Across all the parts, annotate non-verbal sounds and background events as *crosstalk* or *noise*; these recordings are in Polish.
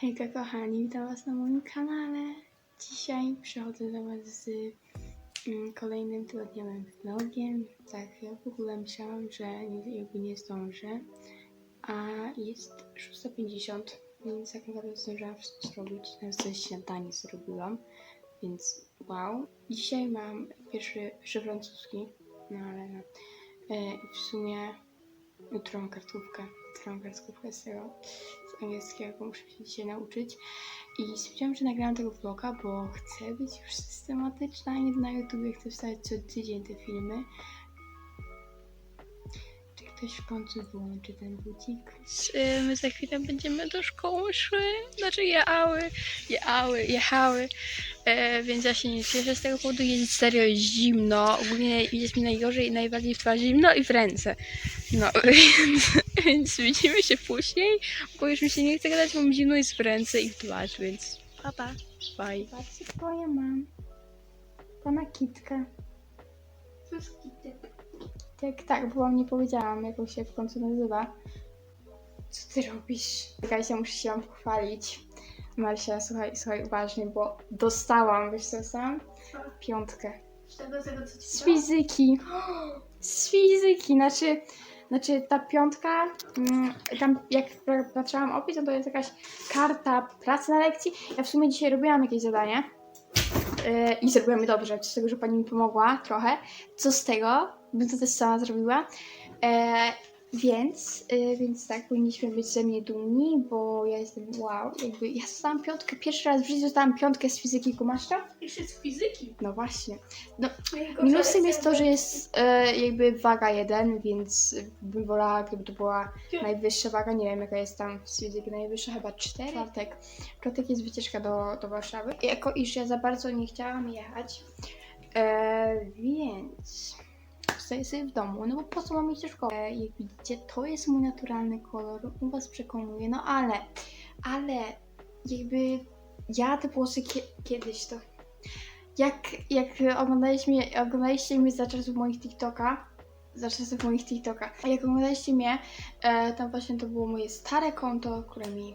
Hejka kochani, witam was na moim kanale. Dzisiaj przychodzę do was z mm, kolejnym tygodniowym vlogiem. Tak, ja w ogóle myślałam, że nie, jakby nie zdążę, a jest 6.50, więc tak naprawdę zdążyłam wszystko zrobić. Nawet śniadanie zrobiłam, więc wow. Dzisiaj mam pierwszy, pierwszy francuski, no ale no. E, w sumie jutro mam kartkówkę. Kartkówkę z tego z angielskiego, muszę się nauczyć. I stwierdziłam, że nagrałam tego vloga, bo chcę być już systematyczna i na YouTube chcę wstawiać co tydzień te filmy. Czy ktoś w końcu wyłączy ten budzik? My za chwilę będziemy do szkoły szły, znaczy jechały, jechały, jechały, e, więc ja się nie cieszę z tego powodu, jest serio zimno, ogólnie jest mi najgorzej i najbardziej w twarz zimno i w ręce. No, *laughs* więc, więc widzimy się później, bo już mi się nie chce gadać, mam zimno jest w ręce i w twarz, więc pa pa, bye. Patrzcie, co ja mam. Pana kitkę. Tak, tak, bo wam nie powiedziałam, jak on się w końcu nazywa. Co ty robisz? Czekajcie, muszę się wam pochwalić. Marysia, słuchaj, słuchaj uważnie, bo dostałam, wiesz co dostałam? Piątkę. Tego, tego, co ci Z fizyki. *gasps* Z fizyki, znaczy, znaczy ta piątka, mm, tam jak patrzyłam opis, no to jest jakaś karta pracy na lekcji. Ja w sumie dzisiaj robiłam jakieś zadanie yy, i zrobiłam je dobrze, z tego, że pani mi pomogła trochę. Co z tego? Bym to też sama zrobiła. E, więc, y, więc tak, powinniśmy być ze mnie dumni, bo ja jestem wow, jakby ja dostałam piątkę, pierwszy raz w życiu dostałam piątkę z fizyki, kumasz to? Jeszcze z fizyki. No właśnie. No, Minusem jest to, że jest e, jakby waga 1, więc bym wolała, gdyby to była najwyższa waga. Nie wiem, jaka jest tam z fizyki najwyższa, chyba 4. Czwartek. Czwartek jest wycieczka do, do Warszawy. Jako iż ja za bardzo nie chciałam jechać, e, więc zostaję sobie w domu. No bo po co mam iść do szkoły? Jak widzicie, to jest mój naturalny kolor. U was przekonuje. No ale, ale jakby ja te włosy kie- kiedyś to jak, jak oglądaliście mnie, oglądaliście mnie za czasów moich TikToka, za czasów moich TikToka, a jak oglądaliście mnie, e, tam właśnie to było moje stare konto, które mi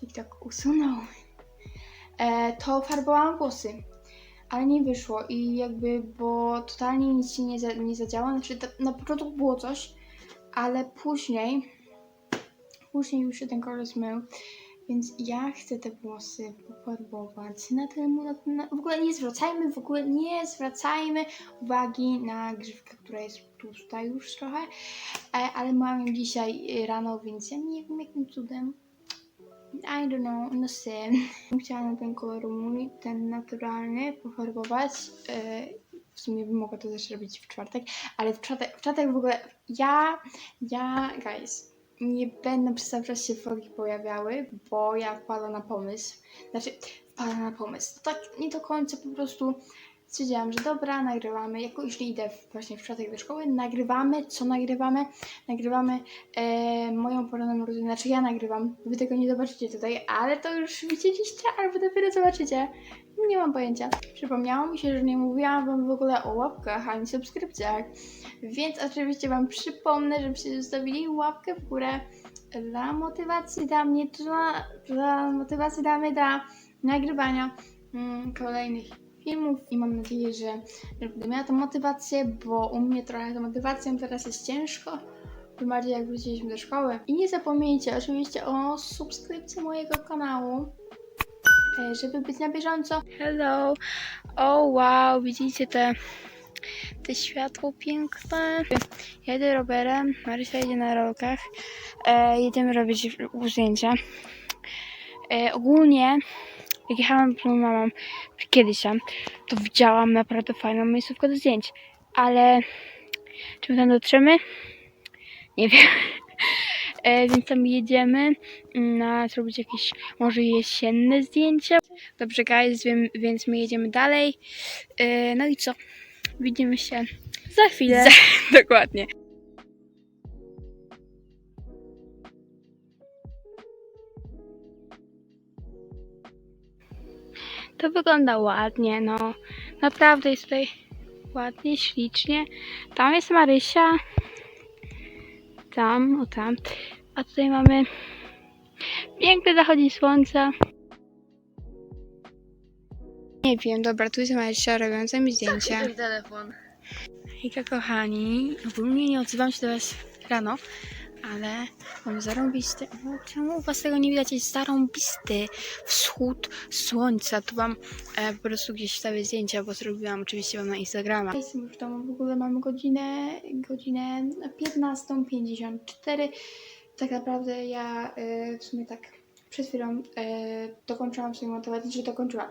TikTok usunął, e, to farbowałam włosy, ale nie wyszło i jakby, bo totalnie nic się nie, za, nie zadziało, znaczy to, na początku było coś, ale później, później już się ten kolor zmył, więc ja chcę te włosy pofarbować na ten, na, na, w ogóle nie zwracajmy, w ogóle nie zwracajmy uwagi na grzywkę, która jest tłusta już trochę, e, ale mam ją dzisiaj rano, więc ja nie wiem jakim cudem. I don't know, no sé. *laughs* Chciałam ten kolor mój, ten naturalny, pofarbować. E, w sumie bym mogła to też robić w czwartek, ale w czwartek, w czwartek w ogóle ja, ja, guys, nie będą przez cały czas się vlogi pojawiały, bo ja wpadłam na pomysł. Znaczy, wpadłam na pomysł. Tak nie do końca po prostu stwierdziłam, że dobra, nagrywamy. Jako jeśli idę właśnie w czwartek do szkoły, nagrywamy. Co nagrywamy? Nagrywamy e, moją poranną rutynę. Znaczy ja nagrywam. Wy tego nie zobaczycie tutaj, ale to już widzieliście, albo dopiero zobaczycie. Nie mam pojęcia. Przypomniało mi się, że nie mówiłam wam w ogóle o łapkach ani subskrypcjach. Więc oczywiście Wam przypomnę, żebyście zostawili łapkę w górę dla motywacji dla mnie, dla, dla motywacji dla mnie, dla nagrywania mm, kolejnych filmów i mam nadzieję, że, będę miała tą motywację, bo u mnie trochę tą motywacją teraz jest ciężko. Tym bardziej jak wróciliśmy do szkoły. I nie zapomnijcie oczywiście o subskrypcji mojego kanału, e, żeby być na bieżąco. Hello! O wow, widzicie te te światło piękne. Jedę rowerem, Marysia jedzie na rolkach. E, jedziemy robić zdjęcia. E, ogólnie, jak jechałam z mamą kiedyś tam, to widziałam naprawdę fajną miejscówkę do zdjęć. Ale czy my tam dotrzemy? Nie wiem. *laughs* E, więc tam jedziemy na zrobić jakieś może jesienne zdjęcia. Dobrze, guys, więc my jedziemy dalej. E, no i co? Widzimy się za chwilę. *laughs* dokładnie. To wygląda ładnie, no. Naprawdę jest tutaj ładnie, ślicznie. Tam jest Marysia. Tam, o tam. A tutaj mamy Piękne zachodzi słońca. Nie wiem, dobra, tu jest Marysia robiąca mi zdjęcia. telefon. Hejka kochani, ogólnie nie odzywam się do was rano, ale mam zarąbisty, no, czemu u was tego nie widać, jest zarąbisty wschód słońca, tu wam e, po prostu gdzieś wstawię zdjęcia, bo zrobiłam oczywiście wam na Instagrama. Jestem już w domu, w ogóle mamy godzinę, godzinę 15.54, tak naprawdę ja e, w sumie tak przed chwilą e, dokończyłam sobie montować, znaczy dokończyłam,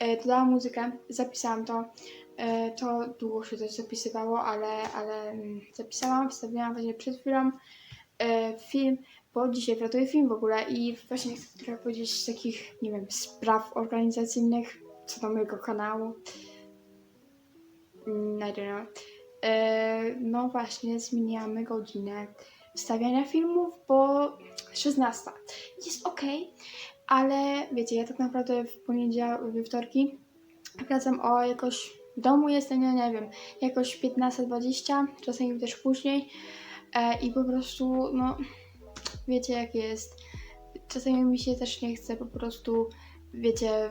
e, dodałam muzykę, zapisałam to, E, To długo się też zapisywało, ale, ale mm, zapisałam, wstawiłam właśnie przed chwilą e, film, bo dzisiaj pratuję film w ogóle i właśnie chcę trochę powiedzieć z takich, nie wiem, spraw organizacyjnych co do mojego kanału. Mm, I don't know. E, No właśnie, zmieniamy godzinę wstawiania filmów, bo 16. Jest ok, ale wiecie, ja tak naprawdę w poniedziałek, we wtorki wracam o jakoś w domu jestem, ja nie wiem, jakoś 15-20, czasami też później i po prostu, no, wiecie jak jest. Czasami mi się też nie chce po prostu, wiecie,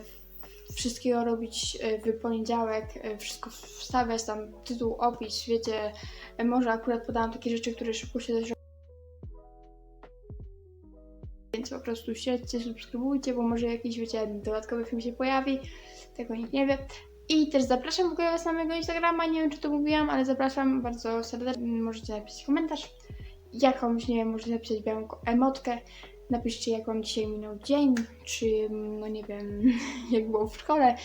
wszystkiego robić e, w poniedziałek, e, wszystko wstawiać tam, tytuł, opis, wiecie, e, może akurat podałam takie rzeczy, które szybko się też więc po prostu śledźcie, subskrybujcie, bo może jakiś, wiecie, dodatkowy film się pojawi, tego nikt nie wie. I też zapraszam w ogóle Was na mojego Instagrama, nie wiem czy to mówiłam, ale zapraszam bardzo serdecznie. Możecie napisać komentarz, jakąś, nie wiem, możecie napisać białą emotkę. Napiszcie jak Wam dzisiaj minął dzień, czy no nie wiem, *laughs* jak było w szkole.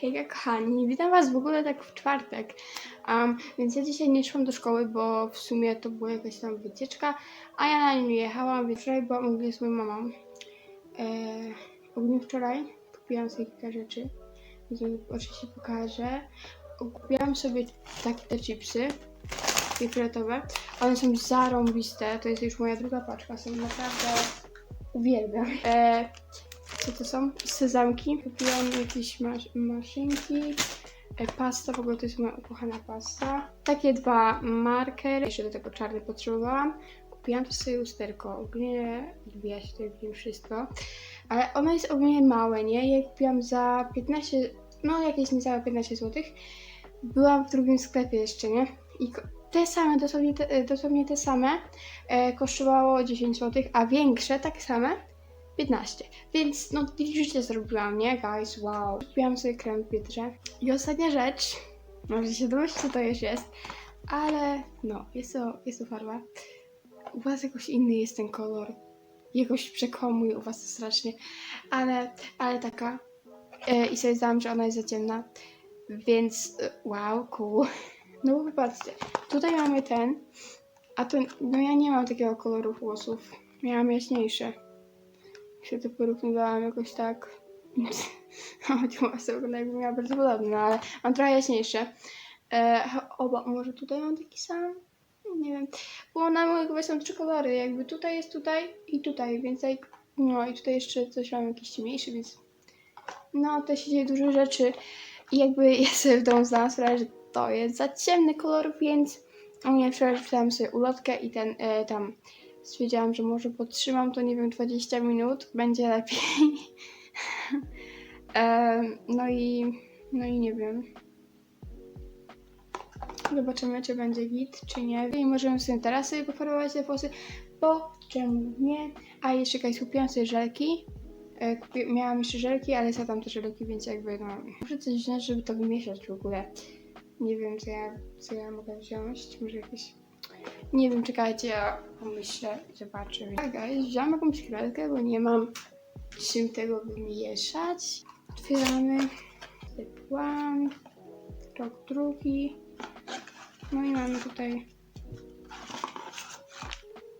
Hej kochani, witam Was w ogóle tak w czwartek. Um, więc ja dzisiaj nie szłam do szkoły, bo w sumie to była jakaś tam wycieczka, a ja na nią jechałam, więc wczoraj byłam ogólnie z moją mamą. E, ogólnie wczoraj kupiłam sobie kilka rzeczy, więc oczywiście pokażę. Kupiłam sobie takie te chipsy, takie fioletowe. One są zarąbiste, to jest już moja druga paczka, są naprawdę uwielbiam. E, co to są? Sezamki. Kupiłam jakieś masz maszynki. E, Pasta, w ogóle to jest moja ukochana pasta. Takie dwa markery. Jeszcze do tego czarny potrzebowałam. Kupiłam też sobie lusterko. Ogólnie lubię się tutaj wiem wszystko. Ale ono jest ogólnie małe, nie? Ja kupiłam za 15, no jakieś niecałe 15 zł. Byłam w drugim sklepie jeszcze, nie? I te same, dosłownie te, e, dosłownie te same e, kosztowało 10 zł, a większe, tak same 15. Więc no życie zrobiłam, nie guys? Wow. Kupiłam sobie krem w Biedrze. I ostatnia rzecz, może się domyślić co to już jest, ale no, jest to, jest to farba. U was jakoś inny jest ten kolor. Jakoś przekomuje u was to strasznie, ale, ale taka. E, I sobie zdałam, że ona jest za ciemna. Więc e, wow, cool. *laughs* No bo tutaj mamy ten, a to, no ja nie mam takiego koloru włosów. Miałam jaśniejsze się to porównywałam jakoś tak. Chodziło sobie wygląda jakby miała bardzo podobne, no ale mam trochę jaśniejsze. E, oba, może tutaj mam taki sam? Nie wiem. Bo na moich chyba są trzy kolory, jakby tutaj jest tutaj i tutaj, więc jak, no i tutaj jeszcze coś mam jakiś ciemniejszy, więc no to się dzieje dużo rzeczy i jakby ja sobie w domu zdałam sprawę, że to jest za ciemny kolor, więc u mnie wczoraj wpisałam sobie ulotkę i ten e, tam stwierdziłam, że może podtrzymam to, nie wiem, 20 minut, będzie lepiej. *laughs* No i, no i nie wiem. Zobaczymy, czy będzie git, czy nie. I możemy sobie teraz sobie pofarbować te włosy, bo czemu nie? A jeszcze jakaś kupiłam sobie żelki. E, miałam jeszcze żelki, ale zadam te żelki, więc jakby no... Muszę coś wziąć, żeby to wymieszać w ogóle. Nie wiem, co ja, co ja mogę wziąć. Może jakieś nie wiem, czekajcie, ja pomyślę, zobaczę. Tak, guys, wziąłam jakąś kredkę, bo nie mam czym tego wymieszać. Otwieramy. One. Krok drugi. No i mamy tutaj...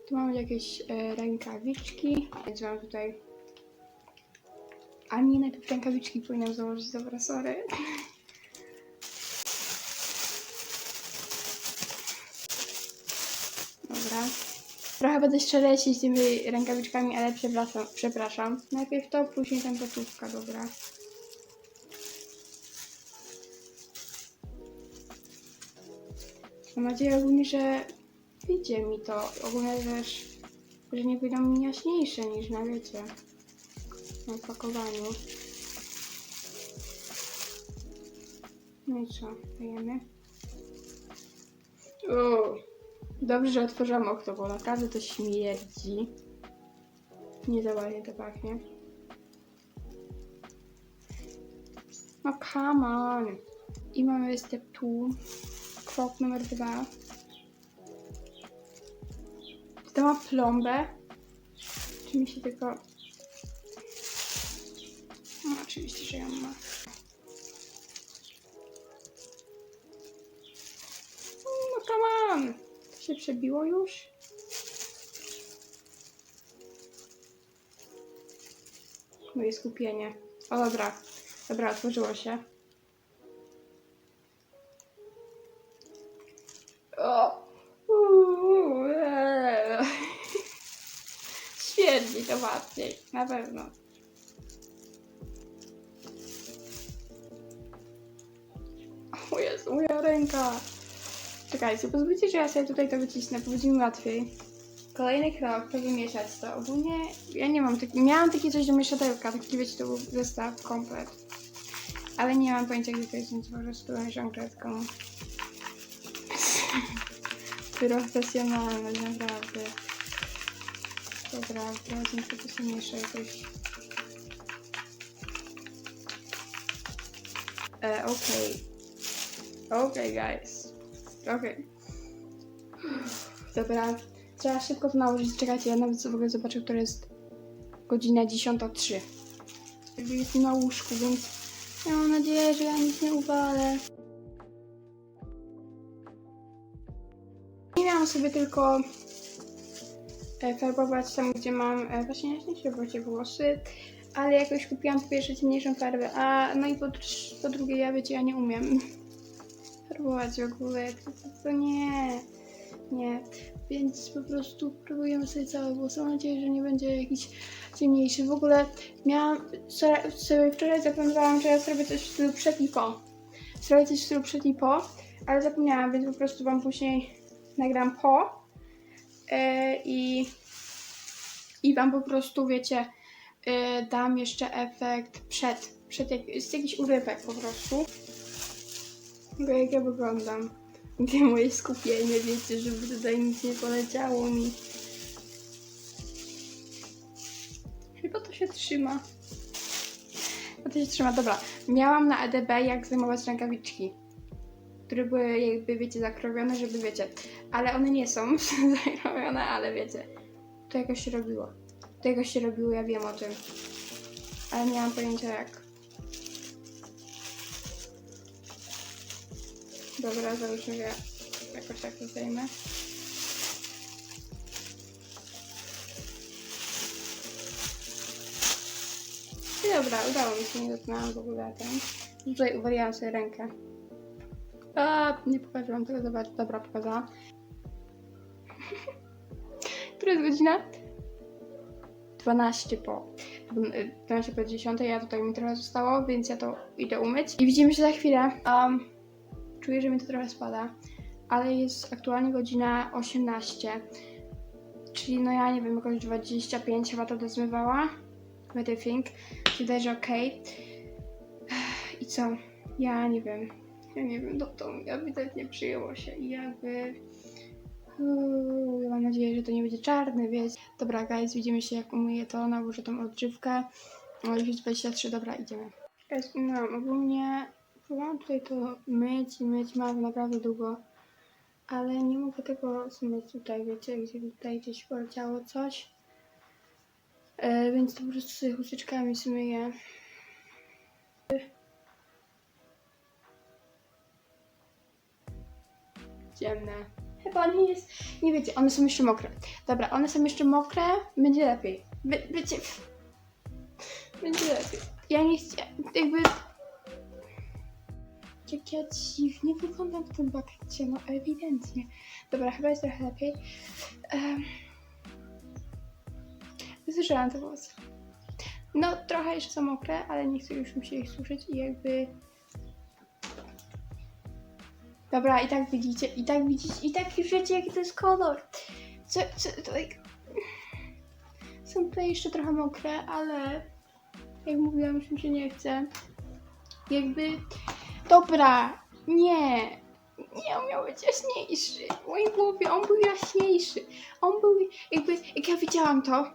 Tu mamy jakieś e, rękawiczki, więc mam tutaj... A nie, najpierw rękawiczki powinnam założyć, dobra, sorry. Trochę będę strzelecić tymi rękawiczkami, ale przepraszam, przepraszam. Najpierw to, później tam gotówka, dobra. Mam nadzieję ogólnie, że wyjdzie mi to. Ogólnie też, że nie będą mi jaśniejsze niż na wiecie. Na opakowaniu. No i co? Dajemy. Uuu. Dobrze, że otworzyłam okno, bo naprawdę to śmierdzi. Nie za ładnie to pachnie. No come on. I mamy step 2. Krok numer dwa. Czy to ma plombę? Czy mi się tylko... No oczywiście, że ją ma. Przebiło już? Moje skupienie. O dobra. Dobra, otworzyło się. O! *laughs* Uuu, to bardziej, na pewno. O Jezu, moja ręka. Czekajcie, pozwólcie, że ja sobie tutaj to wycisnę, bo będzie mi łatwiej. Kolejny krok to wymieszać to. Ogólnie ja nie mam takiego, miałam takie coś do mieszadełka, taki wiecie, to był zestaw, komplet. Ale nie mam pojęcia, gdzie to jest, więc po prostu kredką. *laughs* Profesjonalność, naprawdę. Dobra, teraz muszę to sobie mieszać jakoś. E, okej. Okej, guys. Okej. Dobra, trzeba szybko to nałożyć. Czekajcie, ja nawet w ogóle zobaczę, która jest godzina 10.03. Jakby jest na łóżku, więc ja mam nadzieję, że ja nic nie uwalę. Nie miałam sobie tylko e, farbować tam, gdzie mam e, właśnie jaśniejsze właśnie włosy, ale jakoś kupiłam po pierwsze ciemniejszą farbę, a no i po, po drugie ja wiecie, ja nie umiem farbować w ogóle, to, to, to nie, nie, więc po prostu próbujemy sobie całe włosy, mam nadzieję, że nie będzie jakiś ciemniejszy. W ogóle miałam, so- sobie wczoraj zaplanowałam, że ja zrobię coś w stylu przed i po, zrobię coś w stylu przed i po, ale zapomniałam, więc po prostu wam później nagram po e, i, i wam po prostu, wiecie, e, dam jeszcze efekt przed, przed jak, jest jakiś urywek po prostu. Bo jak ja wyglądam, gdzie moje skupienie, wiecie, żeby tutaj nic nie poleciało mi. Chyba to się trzyma. Chyba to się trzyma, dobra. Miałam na EDB jak zajmować rękawiczki które były jakby, wiecie, zakrowione, żeby, wiecie, ale one nie są *laughs* zakrowione, ale wiecie, to jakoś się robiło. To jakoś się robiło, ja wiem o tym. Ale nie mam pojęcia jak. Dobra, załóżmy, że jakoś tak to zdejmę. I dobra, udało mi się, nie dotknęłam w ogóle ten. Tutaj uwaliłam sobie rękę. A, nie pokażę tego, zobacz. Dobra, pokazałam. *laughs* Która jest godzina? 12 po. 12 po 10, ja tutaj mi trochę zostało, więc ja to idę umyć. I widzimy się za chwilę. Um, czuję, że mi to trochę spada, ale jest aktualnie godzina 18. Czyli no ja nie wiem, jakoś 25 chyba to dozmywała. What do you think? Wydaje, że okej. I co? Ja nie wiem. Ja nie wiem, to, to ewidentnie przyjęło się i jakby... Uuu, mam nadzieję, że to nie będzie czarny, wiecie. Dobra, guys, widzimy się jak umyję to, nałożę tą odżywkę. O, już jest 23, dobra, idziemy. Guys, no, ogólnie próbowałam tutaj to myć i myć, mam naprawdę długo. Ale nie mogę tego zmyć tutaj, wiecie, gdzie tutaj gdzieś poleciało coś. E, więc to po prostu sobie chusteczkami zmyję. ciemne. Chyba nie jest. Nie wiecie, one są jeszcze mokre. Dobra, one są jeszcze mokre, będzie lepiej. Wy, wiecie. *laughs* Będzie lepiej. Ja nie chcę. Jakby. Jak ja dziwnie wyglądam w tym bakecie, no ewidentnie. Dobra, chyba jest trochę lepiej. Um, Zużyłam te włosy. No, trochę jeszcze są mokre, ale nie chcę już mi się ich i jakby... Dobra, i tak widzicie, i tak widzicie, i tak już wiecie, jaki to jest kolor. Co, co, to jak... Są tutaj jeszcze trochę mokre, ale jak mówiłam, już mi się nie chce. Jakby... Dobra, nie. Nie, on miał być jaśniejszy. W moim głowie on był jaśniejszy. On był jakby, jak ja widziałam to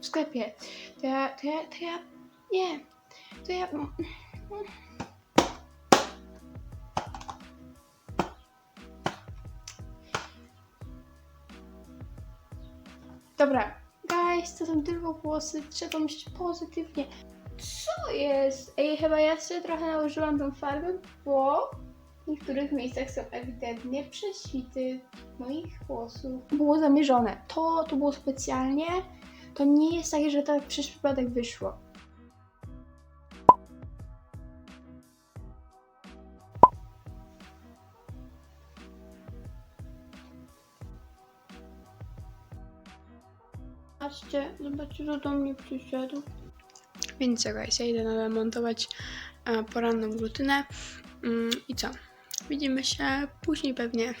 w sklepie, to ja, to ja, to ja, nie, to ja... Dobra, guys, to są tylko włosy, trzeba myśleć pozytywnie. Co jest? Ej, chyba ja sobie trochę nałożyłam tą farbę, bo w niektórych miejscach są ewidentnie prześwity moich włosów. Było zamierzone. To, to było specjalnie. To nie jest takie, że tak przez przypadek wyszło. Zobaczcie, zobaczcie, co do mnie przyszedł. Więc ja idę nadal montować e, poranną rutynę. Mm, I co? Widzimy się później pewnie